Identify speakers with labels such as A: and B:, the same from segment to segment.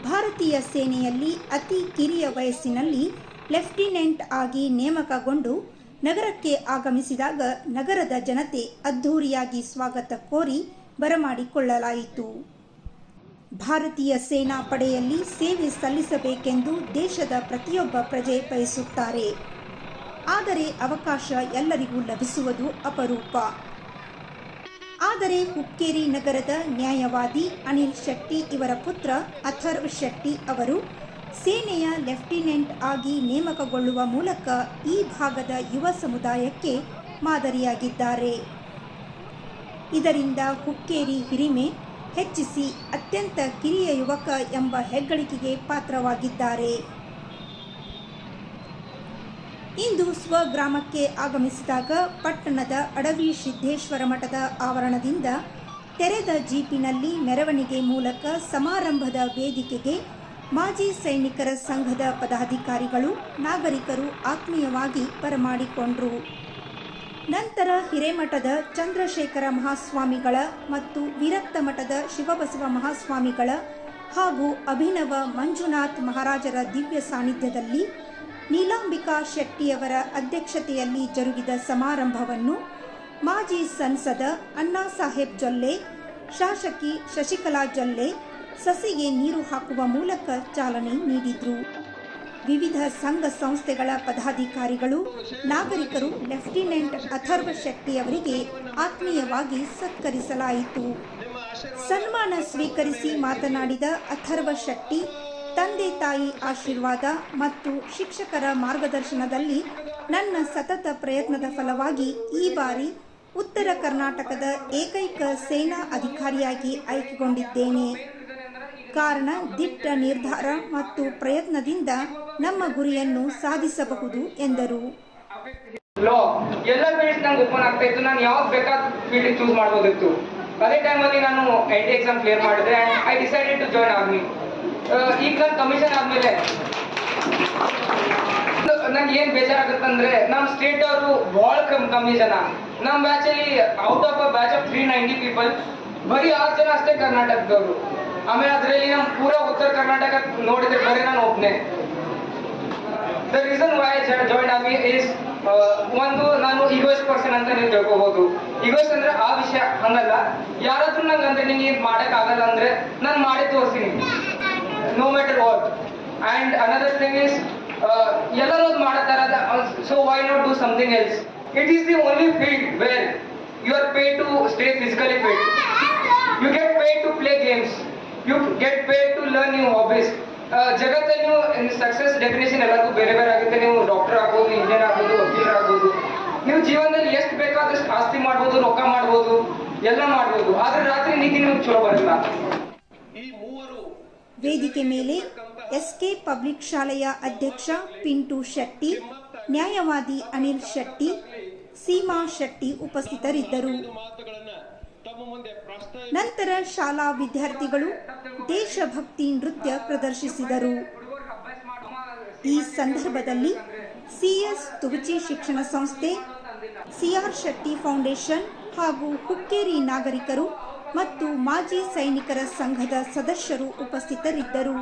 A: ಭಾರತೀಯ ಸೇನೆಯಲ್ಲಿ ಅತಿ ಕಿರಿಯ ವಯಸ್ಸಿನಲ್ಲಿ ಲೆಫ್ಟಿನೆಂಟ್ ಆಗಿ ನೇಮಕಗೊಂಡು ನಗರಕ್ಕೆ ಆಗಮಿಸಿದಾಗ ನಗರದ ಜನತೆ ಅದ್ಧೂರಿಯಾಗಿ ಸ್ವಾಗತ ಕೋರಿ ಬರಮಾಡಿಕೊಳ್ಳಲಾಯಿತು. ಭಾರತೀಯ ಸೇನಾ ಪಡೆಯಲ್ಲಿ ಸೇವೆ ಸಲ್ಲಿಸಬೇಕೆಂದು ದೇಶದ ಪ್ರತಿಯೊಬ್ಬ ಪ್ರಜೆ ಬಯಸುತ್ತಾರೆ. ಆದರೆ ಅವಕಾಶ ಎಲ್ಲರಿಗೂ ಲಭಿಸುವುದು ಅಪರೂಪ. ಆದರೆ ಹುಕ್ಕೇರಿ ನಗರದ ನ್ಯಾಯವಾದಿ ಅನಿಲ್ ಶೆಟ್ಟಿ ಇವರ ಪುತ್ರ ಅಥರ್ವ್ ಶೆಟ್ಟಿ ಅವರು ಸೇನೆಯ ಲೆಫ್ಟಿನೆಂಟ್ ಆಗಿ ನೇಮಕಗೊಳ್ಳುವ ಮೂಲಕ ಈ ಭಾಗದ ಯುವ ಸಮುದಾಯಕ್ಕೆ ಮಾದರಿಯಾಗಿದ್ದಾರೆ. ಇದರಿಂದ ಹುಕ್ಕೇರಿ ಹಿರಿಮೆ ಹೆಚ್ಚಿಸಿ ಅತ್ಯಂತ ಕಿರಿಯ ಯುವಕ ಎಂಬ ಹೆಗ್ಗಳಿಕೆಗೆ ಪಾತ್ರವಾಗಿದ್ದಾರೆ. ಇಂದು ಸ್ವಗ್ರಾಮಕ್ಕೆ ಆಗಮಿಸಿದಾಗ ಪಟ್ಟಣದ ಅಡವಿ ಸಿದ್ದೇಶ್ವರ ಮಠದ ಆವರಣದಿಂದ ತೆರೆದ ಜೀಪಿನಲ್ಲಿ ಮೆರವಣಿಗೆ ಮೂಲಕ ಸಮಾರಂಭದ ವೇದಿಕೆಗೆ ಮಾಜಿ ಸೈನಿಕರ ಸಂಘದ ಪದಾಧಿಕಾರಿಗಳು, ನಾಗರಿಕರು ಆತ್ಮೀಯವಾಗಿ ಬರಮಾಡಿಕೊಂಡರು. ನಂತರ ಹಿರೇಮಠದ ಚಂದ್ರಶೇಖರ ಮಹಾಸ್ವಾಮಿಗಳ ಮತ್ತು ವಿರಕ್ತ ಮಠದ ಶಿವಬಸವ ಮಹಾಸ್ವಾಮಿಗಳ ಹಾಗೂ ಅಭಿನವ ಮಂಜುನಾಥ್ ಮಹಾರಾಜರ ದಿವ್ಯ ಸಾನ್ನಿಧ್ಯದಲ್ಲಿ ನೀಲಾಂಬಿಕಾ ಶೆಟ್ಟಿಯವರ ಅಧ್ಯಕ್ಷತೆಯಲ್ಲಿ ಜರುಗಿದ ಸಮಾರಂಭವನ್ನು ಮಾಜಿ ಸಂಸದ ಅಣ್ಣಾ ಸಾಹೇಬ್ ಜೊಲ್ಲೆ, ಶಾಸಕಿ ಶಶಿಕಲಾ ಜೊಲ್ಲೆ ಸಸಿಗೆ ನೀರು ಹಾಕುವ ಮೂಲಕ ಚಾಲನೆ ನೀಡಿದ್ರು. ವಿವಿಧ ಸಂಘ ಸಂಸ್ಥೆಗಳ ಪದಾಧಿಕಾರಿಗಳು, ನಾಗರಿಕರು, ಲೆಫ್ಟಿನೆಂಟ್ ಅಥರ್ವ ಶೆಟ್ಟಿ ಅವರಿಗೆ ಆತ್ಮೀಯವಾಗಿ ಸತ್ಕರಿಸಲಾಯಿತು. ಸನ್ಮಾನ ಸ್ವೀಕರಿಸಿ ಮಾತನಾಡಿದ ಅಥರ್ವ ಶೆಟ್ಟಿ ತಂದೆ ತಾಯಿ ಆಶೀರ್ವಾದ ಮತ್ತು ಶಿಕ್ಷಕರ ಮಾರ್ಗದರ್ಶನದಲ್ಲಿ ನನ್ನ ಸತತ ಪ್ರಯತ್ನದ ಫಲವಾಗಿ ಈ ಬಾರಿ ಉತ್ತರ ಕರ್ನಾಟಕದ ಏಕೈಕ ಸೇನಾ ಅಧಿಕಾರಿಯಾಗಿ ಆಯ್ಕೆಗೊಂಡಿದ್ದೇನೆ. ಕಾರಣ ದಿಟ್ಟ ನಿರ್ಧಾರ ಮತ್ತು ಪ್ರಯತ್ನದಿಂದ ನಮ್ಮ ಗುರಿಯನ್ನು ಸಾಧಿಸಬಹುದು ಎಂದರು.
B: ಎಲ್ಲ ನಾನು ಚೂಸ್ ಮಾಡ್ಬೋದಿತ್ತು. ಅದೇ ಟೈಮಲ್ಲಿ ನಾನು ಎನ್ ಡಿ ಎಕ್ಸಾಮ್ ಕ್ಲಿಯರ್ ಮಾಡಿದೆ I decided to join army ಈಗ ನಾನು ಕಮಿಷನ್ ಆದ್ಮೇಲೆ. ನಂಗೆ ಏನ್ ಬೇಜಾರಾಗುತ್ತಂದ್ರೆ ನಮ್ ಸ್ಟೇಟ್ ಅವರು ಕಮ್ ಕಮ್ಮಿ ಜನ ನಮ್ ಬ್ಯಾಚ್ ಅಲ್ಲಿ out of a batch of three ninety people ಬರೀ ಆರು ಜನ ಅಷ್ಟೇ ಕರ್ನಾಟಕದವರು. ಆಮೇಲೆ ಅದರಲ್ಲಿ ನಮ್ ಪೂರಾ ಉತ್ತರ ಕರ್ನಾಟಕ ನೋಡಿದ್ರೆ ಬರೀ ನಾನು ಒಬ್ಬನೇ ದ ರೀಸನ್ ವೈ ಜಾಯಿನ್ ಆಗಿ ಇಸ್ ಒಂದು ನಾನು ಈಗೋಸ್ ಪರ್ಸನ್ ಅಂತ ನೀವು ತಿಳ್ಕೊಬಹುದು ಈಗೋಸ್ ಅಂದ್ರೆ ಆ ವಿಷಯ ಹಂಗಲ್ಲ. ಯಾರಾದ್ರೂ ನಂಗೆ ಅಂದ್ರೆ ನಿಂಗೆ ಮಾಡಕ್ ಆಗಲ್ಲ ಅಂದ್ರೆ ನಾನು ಮಾಡಿ ತೋರಿಸ್ತೀನಿ no matter what and another thing is ಎಲ್ಲರೂ ಮಾಡತ್ತಾರ so why not do something else it is the only field where you are pay to stay physically fit you get pay to play games you get pay to learn new hobbies ಜಗತ್ತಲ್ಲಿ ನೀವು success definition ಎಲ್ಲರಿಗೂ ಬೇರೆ ಬೇರೆ ಆಗುತ್ತೆ. ನೀವು doctor ಆಗ್ಬೋದು engineer ಆಗ್ಬೋದು ವಕೀಲರ್ ಆಗ್ಬೋದು. ನೀವು ಜೀವನದಲ್ಲಿ ಎಷ್ಟು ಬೇಕಾದಷ್ಟು ಆಸ್ತಿ ಮಾಡ್ಬೋದು, ರೊಕ್ಕ ಮಾಡ್ಬೋದು ಎಲ್ಲ ಮಾಡ್ಬೋದು. ಆದ್ರೆ ರಾತ್ರಿ ನಿದ್ದೆ ನಿಮ್ಗೆ ಚಲೋ ಬರಲ್ಲ.
A: ವೇದಿಕೆ ಮೇಲೆ ಎಸ್ಕೆ ಪಬ್ಲಿಕ್ ಶಾಲೆಯ ಅಧ್ಯಕ್ಷ ಪಿಂಟು ಶೆಟ್ಟಿ, ನ್ಯಾಯವಾದಿ ಅನಿಲ್ ಶೆಟ್ಟಿ, ಸೀಮಾ ಶೆಟ್ಟಿ ಉಪಸ್ಥಿತರಿದ್ದರು. ನಂತರ ಶಾಲಾ ವಿದ್ಯಾರ್ಥಿಗಳು ದೇಶಭಕ್ತಿ ನೃತ್ಯ ಪ್ರದರ್ಶಿಸಿದರು. ಈ ಸಂದರ್ಭದಲ್ಲಿ ಸಿಎಸ್ ತುಬಚಿ ಶಿಕ್ಷಣ ಸಂಸ್ಥೆ, ಸಿಆರ್ ಶೆಟ್ಟಿ ಫೌಂಡೇಶನ್ ಹಾಗೂ ಹುಕ್ಕೇರಿ ನಾಗರಿಕರು ಮತ್ತು ಮಾಜಿ ಸೈನಿಕರ ಸಂಘದ ಸದಸ್ಯರು ಉಪಸ್ಥಿತರಿದ್ದರು.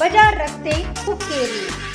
A: बाज़ार रखते हुक्केरी।